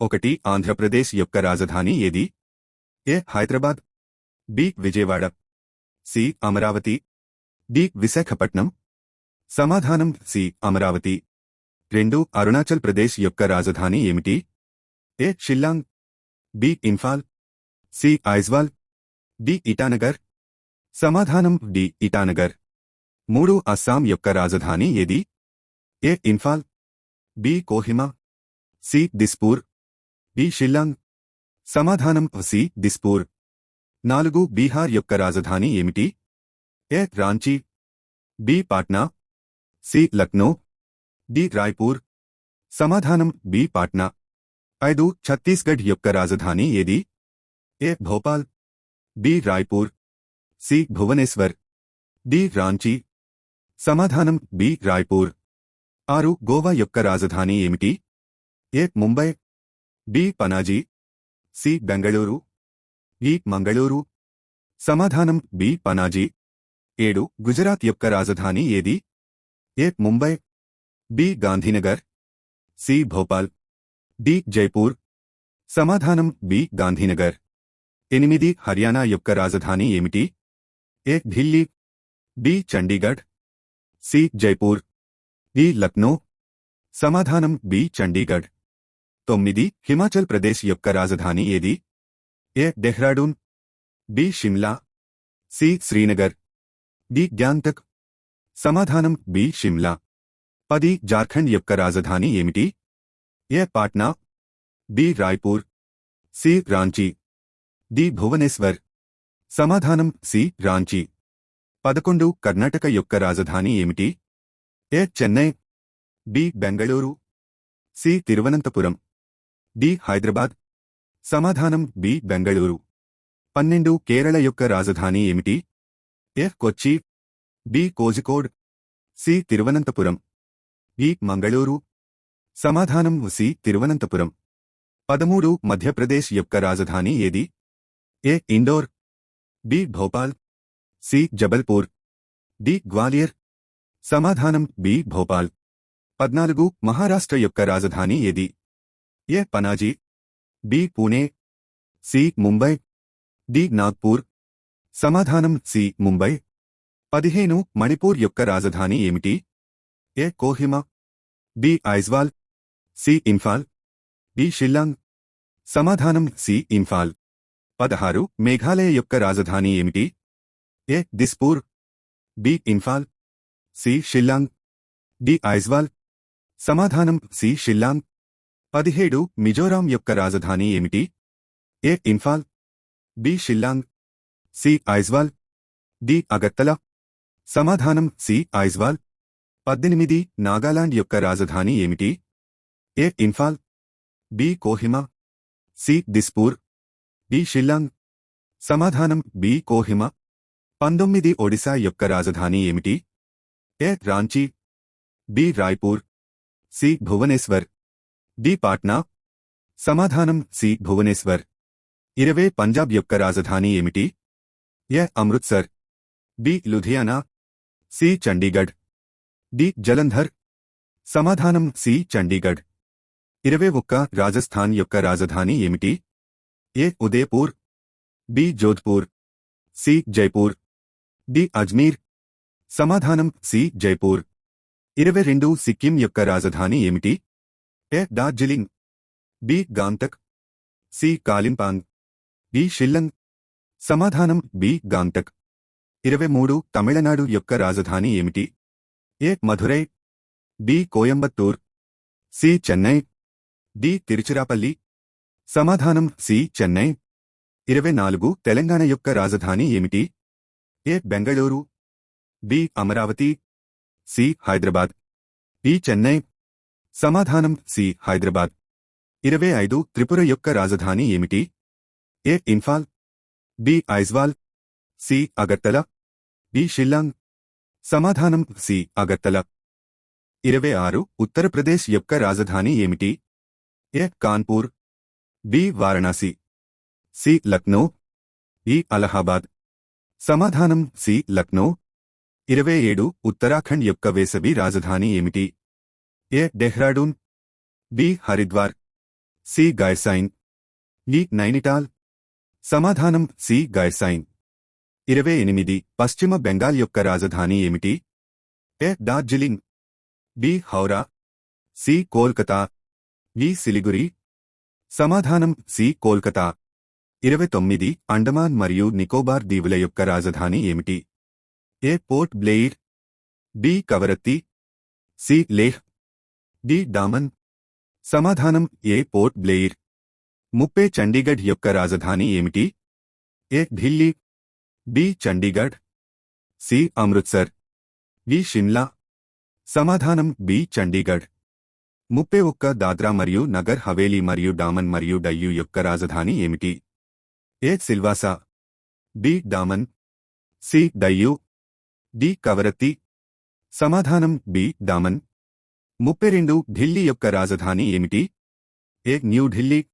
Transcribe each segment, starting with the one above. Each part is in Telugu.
ఒకటి ఆంధ్రప్రదేశ్ యొక్క రాజధాని ఏది? A Hyderabad? B Vijayawada. C Amaravati. D Visakhapatnam. సమాధానం సి అమరావతి. రెండు అరుణాచల్ ప్రదేశ్ యొక్క రాజధాని ఏమిటి? A Shillong. B Imphal. C Aizawl. D Itanagar. సమాధానం డి ఇటానగర్. మూడు అస్సాం యొక్క రాజధాని ఏది? A Imphal. B Kohima. C Dispur. D Shillong సమాధానం సి దిస్పూర్ నాలుగు బీహార్ యొక్క రాజధాని ఏమిటి A Ranchi B Patna C Lucknow D Raipur సమాధానం బి పాట్నా ఐదు ఛత్తీస్గఢ్ యొక్క రాజధాని ఏది A Bhopal B Raipur C Bhubaneswar D Ranchi సమాధానం బి రాయ్పూర్ ఆరు గోవా యొక్క రాజధాని ఏమిటి ఏ ముంబై బి పనాజీ సి బెంగళూరు ఈ మంగళూరు సమాధానం బి పనాజీ ఏడు గుజరాత్ యొక్క రాజధాని ఏది A Mumbai B Gandhinagar C Bhopal D Jaipur సమాధానం బి గాంధీనగర్ ఎనిమిది హర్యానా యొక్క రాజధాని ఏమిటి A Delhi B Chandigarh C Jaipur D Lucknow సమాధానం బి చండీగఢ్ తొమ్మిది హిమాచల్ ప్రదేశ్ యొక్క రాజధాని ఏది? A Dehradun. B Shimla. C Srinagar. D Gangtok. సమాధానం బి షిమ్లా. పది జార్ఖండ్ యొక్క రాజధాని ఏమిటి? A Patna. B Raipur. C Ranchi. D Bhubaneswar. సమాధానం సి రాంచీ. పదకొండు కర్ణాటక యొక్క రాజధాని ఏమిటి? A Chennai. B Bengaluru. C Thiruvananthapuram. D. Hyderabad. సమాధానం బి. బెంగళూరు. పన్నెండు కేరళ యొక్క రాజధాని ఏమిటి? F Kochi. B. Kozhikode. C. Thiruvananthapuram. B Mangaluru. సమాధానం సి. తిరువనంతపురం. పదమూడు మధ్యప్రదేశ్ యొక్క రాజధాని ఏది? A Indore. B. Bhopal. C. Jabalpur. D. Gwalior. సమాధానం బి. భోపాల్. పద్నాలుగు మహారాష్ట్ర యొక్క రాజధాని ఏది? A Panaji B Pune C Mumbai D Nagpur సమాధానం సి ముంబై పదిహేను మణిపూర్ యొక్క రాజధాని ఏమిటి A Kohima B Aizawl C Imphal D Shillong సమాధానం సి ఇంఫాల్ పదహారు మేఘాలయ యొక్క రాజధాని ఏమిటి A Dispur B Imphal C Shillong D Aizawl సమాధానం సి షిల్లాంగ్ పదిహేడు మిజోరాం యొక్క రాజధాని ఏమిటి? A. Imphal B. Shillong C. Aizawl D. Agartala సమాధానం సి. ఐజ్వాల్. పద్దెనిమిది నాగాలాండ్ యొక్క రాజధాని ఏమిటి? A. Imphal B. Kohima C. Dispur B Shillong. సమాధానం బి. కోహిమా. పంతొమ్మిది ఒడిశా యొక్క రాజధాని ఏమిటి? A. Ranchi B. Raipur C. Bhubaneswar. D Patna సమాధానం సి భువనేశ్వర్ ఇరవై పంజాబ్ యొక్క రాజధాని ఏమిటి A Amritsar B Ludhiana C Chandigarh D Jalandhar సమాధానం సి చండీగఢ్ ఇరవై ఒక్క రాజస్థాన్ యొక్క రాజధాని ఏమిటి A Udaipur B Jodhpur C Jaipur D Ajmer సమాధానం సి జైపూర్ ఇరవై రెండు సిక్కిం యొక్క రాజధాని ఏమిటి A Darjeeling. B Gangtok. C Kalimpong. B Shillong. సమాధానం బి గాంతక్. ఇరవై మూడు తమిళనాడు యొక్క రాజధాని ఏమిటి? A Madurai. B Coimbatore. C Chennai. D Tiruchirappalli. సమాధానం సి చెన్నై. ఇరవై నాలుగు తెలంగాణ యొక్క రాజధాని ఏమిటి? A Bengaluru. B Amaravati. C Hyderabad. B Chennai. సమాధానం సి హైదరాబాద్. ఇరవై ఐదు త్రిపుర యొక్క రాజధాని ఏమిటి? A Imphal. B Aizawl. C Agartala. B Shillong. సమాధానం సి అగర్తల. ఇరవై ఆరు ఉత్తరప్రదేశ్ యొక్క రాజధాని ఏమిటి? A Kanpur. B Varanasi. C Lucknow. E Allahabad. సమాధానం సి లక్నో. ఇరవై ఏడు ఉత్తరాఖండ్ యొక్క వేసవి రాజధాని ఏమిటి? A Dehradun? B Haridwar. C Gairsain D Nainital. సమాధానం సి గైర్సైన్ ఇరవై ఎనిమిది. పశ్చిమ బెంగాల్ యొక్క రాజధాని ఏమిటి? A Darjeeling. B Howrah. C Kolkata. D Siliguri. సమాధానం సి కోల్కతా. ఇరవై తొమ్మిది. అండమాన్ మరియు నికోబార్ దీవుల యొక్క రాజధాని ఏమిటి? A Port Blair. B Kavaratti. C Leh. D Daman సమాధానం ఏ పోర్ట్ బ్లెయిర్ ముప్పే చండీగఢ్ యొక్క రాజధాని ఏమిటి A Delhi B Chandigarh C Amritsar D Shimla సమాధానం బి చండీగఢ్ ముప్పై ఒక్క దాద్రా మరియు నగర్ హవేలీ మరియు డామన్ మరియు డయ్యూ యొక్క రాజధాని ఏమిటి A Silvassa B Daman C Diu D Kavaratti సమాధానం బి డామన్ ముప్పై రెండు ఢిల్లీ యొక్క రాజధాని ఏమిటి? ఏ న్యూఢిల్లీ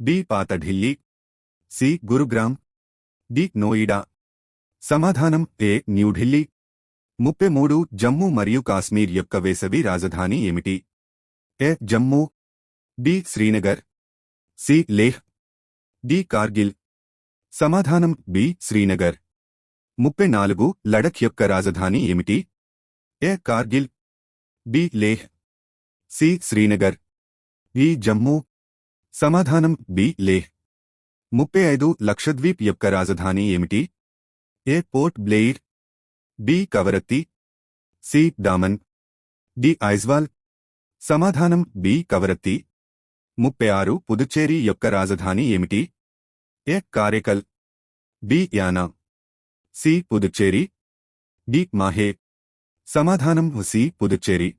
బి పాత ఢిల్లీ. సి గురుగ్రామ్. డి నోయిడా. సమాధానం ఏ న్యూఢిల్లీ ముప్పై మూడు జమ్మూ మరియు కాశ్మీర్ యొక్క వేసవి రాజధాని ఏమిటి? A Jammu. B Srinagar. C Leh. D Kargil. సమాధానం బి శ్రీనగర్. ముప్పై నాలుగు లడఖ్ యొక్క రాజధాని ఏమిటి? A Kargil. B Leh C Srinagar ఈ జమ్మూ సమాధానం బి లేహ్ ముప్పై ఐదు లక్షద్వీప్ యొక్క రాజధాని ఏమిటి A Port Blair B Kavaratti C Daman D Aizawl సమాధానం బి కవరత్తి ముప్పై ఆరు పుదుచ్చేరి యొక్క రాజధాని ఏమిటి A Karaikal B Yanam C Puducherry D Mahe సమాధానం హుసి పుదుచ్చేరి.